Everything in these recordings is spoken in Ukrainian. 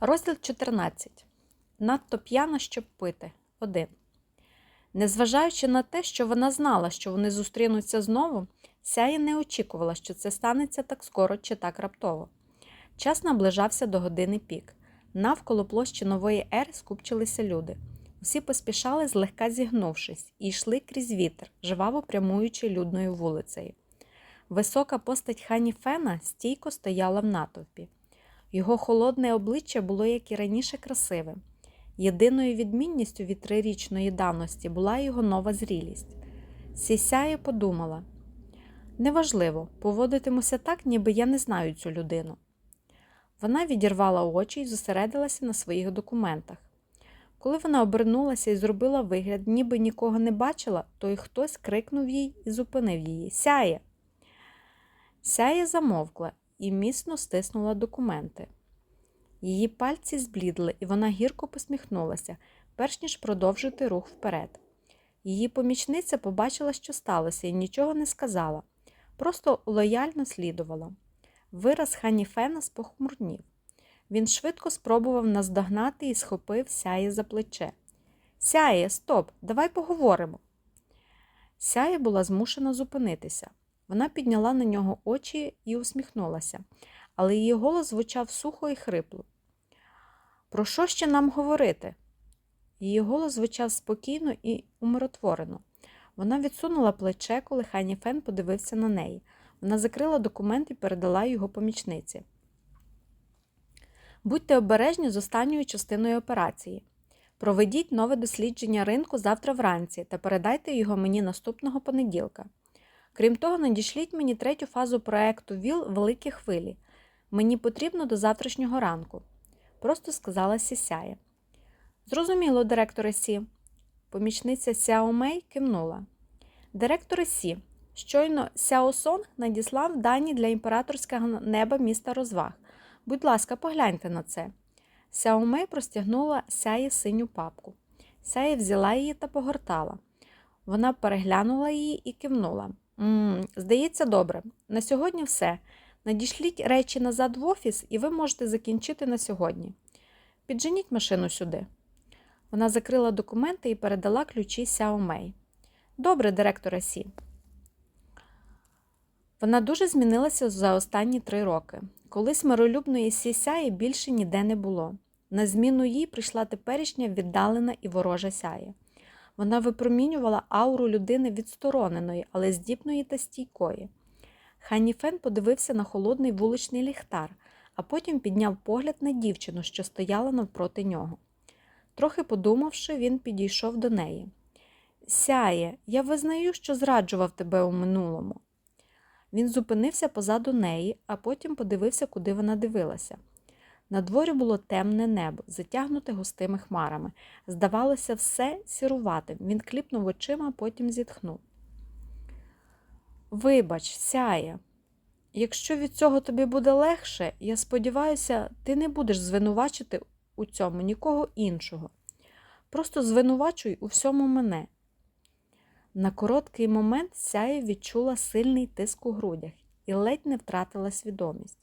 Розділ 14. Надто п'яна, щоб пити. 1. Незважаючи на те, що вона знала, що вони зустрінуться знову, Сяя не очікувала, що це станеться так скоро чи так раптово. Час наближався до години пік. Навколо площі нової ери скупчилися люди. Усі поспішали, злегка зігнувшись, і йшли крізь вітер, жваво прямуючи людною вулицею. Висока постать хані Фена стійко стояла в натовпі. Його холодне обличчя було, як і раніше, красивим. Єдиною відмінністю від трирічної давності була його нова зрілість. Сісяє подумала неважливо, поводитимуся так, ніби я не знаю цю людину. Вона відірвала очі і зосередилася на своїх документах. Коли вона обернулася і зробила вигляд, ніби нікого не бачила, то й хтось крикнув їй і зупинив її Сяє. Сяє замовкла і міцно стиснула документи. Її пальці зблідли, і вона гірко посміхнулася, перш ніж продовжити рух вперед. Її помічниця побачила, що сталося, і нічого не сказала, просто лояльно слідувала. Вираз хані Фена спохмурнів. Він швидко спробував наздогнати і схопив сяє за плече. Сяє, стоп, давай поговоримо. Сяє була змушена зупинитися. Вона підняла на нього очі і усміхнулася, але її голос звучав сухо і хрипло. Про що ще нам говорити? Її голос звучав спокійно і умиротворено. Вона відсунула плече, коли Хані Фен подивився на неї. Вона закрила документ і передала його помічниці. Будьте обережні з останньою частиною операції. Проведіть нове дослідження ринку завтра вранці та передайте його мені наступного понеділка. Крім того, надішліть мені третю фазу проекту ВІЛ Великі хвилі. Мені потрібно до завтрашнього ранку, просто сказала Сісяє. Зрозуміло, директоре Сі. Помічниця Сяо Мей кивнула. Директоре Сі, щойно Сяо Сонг надіслав дані для імператорського неба міста розваг. Будь ласка, погляньте на це. Сяо Мей простягнула сяє синю папку. Сяє взяла її та погортала. Вона переглянула її і кивнула. «М-м, Здається, добре. На сьогодні все. Надішліть речі назад в офіс, і ви можете закінчити на сьогодні. Підженіть машину сюди. Вона закрила документи і передала ключі Сяо Мей. Добре, директора Сі. Вона дуже змінилася за останні три роки. Колись миролюбної Сі Сяї більше ніде не було. На зміну їй прийшла теперішня віддалена і ворожа сяє. Вона випромінювала ауру людини відстороненої, але здібної та стійкої. Хані Фен подивився на холодний вуличний ліхтар, а потім підняв погляд на дівчину, що стояла навпроти нього. Трохи подумавши, він підійшов до неї. Сяє, я визнаю, що зраджував тебе у минулому. Він зупинився позаду неї, а потім подивився, куди вона дивилася. На дворі було темне небо, затягнуте густими хмарами. Здавалося, все сіруватим. Він кліпнув очима, потім зітхнув. Вибач, сяє. Якщо від цього тобі буде легше, я сподіваюся, ти не будеш звинувачити у цьому нікого іншого. Просто звинувачуй у всьому мене. На короткий момент сяє відчула сильний тиск у грудях і ледь не втратила свідомість.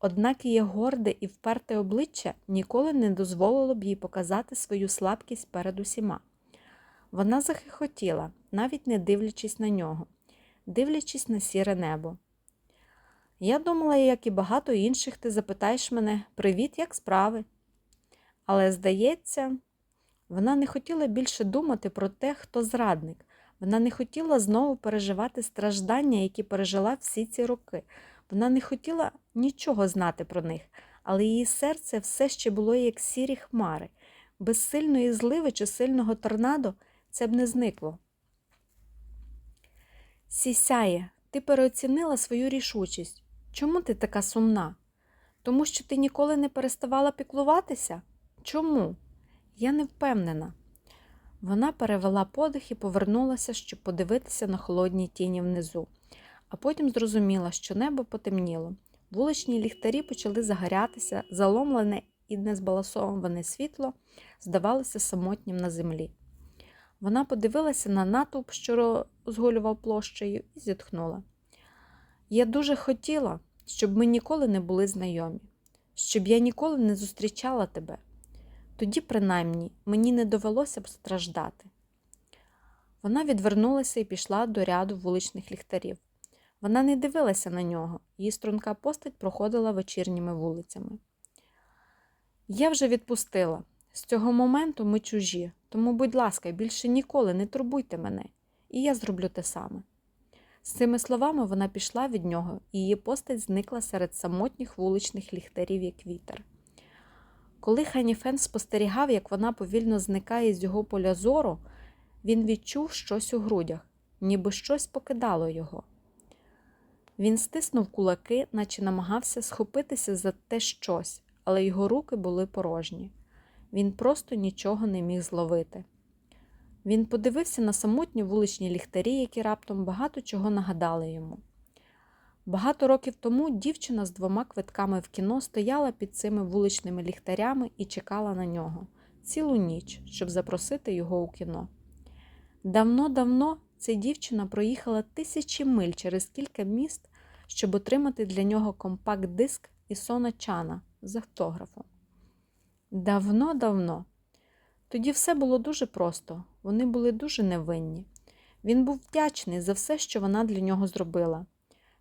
Однак її горде і вперте обличчя ніколи не дозволило б їй показати свою слабкість перед усіма. Вона захихотіла, навіть не дивлячись на нього, дивлячись на сіре небо. Я думала, як і багато інших, ти запитаєш мене Привіт, як справи? Але, здається, вона не хотіла більше думати про те, хто зрадник. Вона не хотіла знову переживати страждання, які пережила всі ці роки. Вона не хотіла нічого знати про них, але її серце все ще було як сірі хмари. Без сильної зливи чи сильного торнадо це б не зникло. Сісяє, ти переоцінила свою рішучість. Чому ти така сумна? Тому що ти ніколи не переставала піклуватися? Чому? Я не впевнена. Вона перевела подих і повернулася, щоб подивитися на холодні тіні внизу, а потім зрозуміла, що небо потемніло. Вуличні ліхтарі почали загорятися, заломлене і незбалансоване світло здавалося самотнім на землі. Вона подивилася на натовп, що розгулював площею, і зітхнула. Я дуже хотіла, щоб ми ніколи не були знайомі. щоб я ніколи не зустрічала тебе. Тоді, принаймні, мені не довелося б страждати. Вона відвернулася і пішла до ряду вуличних ліхтарів. Вона не дивилася на нього, її струнка постать проходила вечірніми вулицями. Я вже відпустила. З цього моменту ми чужі, тому, будь ласка, більше ніколи не турбуйте мене, і я зроблю те саме. З цими словами вона пішла від нього, і її постать зникла серед самотніх вуличних ліхтарів, як вітер. Коли Ханіфен спостерігав, як вона повільно зникає з його поля зору, він відчув щось у грудях, ніби щось покидало його. Він стиснув кулаки, наче намагався схопитися за те щось, але його руки були порожні. Він просто нічого не міг зловити. Він подивився на самотні вуличні ліхтарі, які раптом багато чого нагадали йому. Багато років тому дівчина з двома квитками в кіно стояла під цими вуличними ліхтарями і чекала на нього цілу ніч, щоб запросити його у кіно. Давно-давно ця дівчина проїхала тисячі миль через кілька міст, щоб отримати для нього компакт-диск Ісона Чана з автографом. Давно-давно. Тоді все було дуже просто, вони були дуже невинні. Він був вдячний за все, що вона для нього зробила.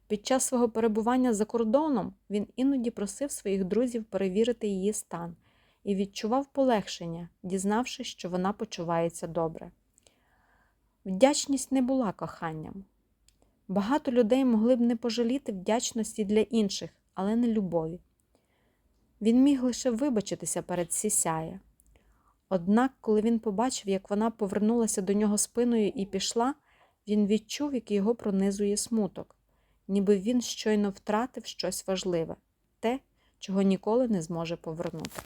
Під час свого перебування за кордоном він іноді просив своїх друзів перевірити її стан і відчував полегшення, дізнавшись, що вона почувається добре. Вдячність не була коханням. Багато людей могли б не пожаліти вдячності для інших, але не любові. Він міг лише вибачитися перед Сісяє. Однак, коли він побачив, як вона повернулася до нього спиною і пішла, він відчув, як його пронизує смуток, ніби він щойно втратив щось важливе те, чого ніколи не зможе повернути.